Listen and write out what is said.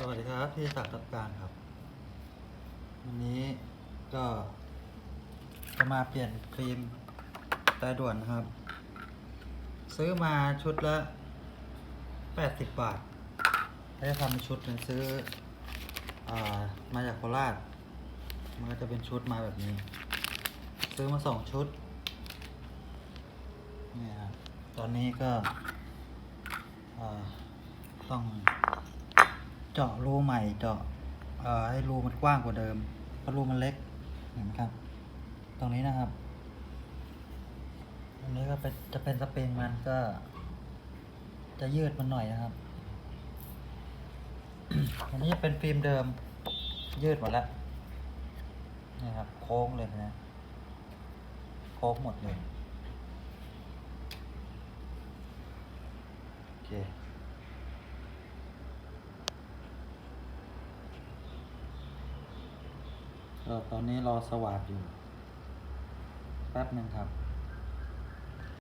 สวัสดีครับ พี่ศักดิ์ตับการครับ วันนี้ก็จะมาเปลี่ยนครีมใต้ด่วนนะครับ ซื้อมาชุดละแปดสิบบาทแล้ทำชุดเป็นซื้ออามาจากโคราช มันก็จะเป็นชุดมาแบบนี้ ซื้อมาสองชุดเนี่ยครับตอนนี้ก็ต้อง เจาะรูใหม่เจาะให้รูมันกว้างกว่าเดิมเพราะรูมันเล็กเห็นไหมครับ ตรงนี้นะครับอันนี้ก็เป็นจะเป็นสปริงมันก็ จะยืดมันหน่อยนะครับ อันนี้จะเป็นฟิล์มเดิม ยืดหมดแล้วนี่ครับ โค้งเลยนะ โค้งหมดเลยโอเค ก็ ตอนนี้รอสวาดอยู่ แป๊บหนึ่งครับ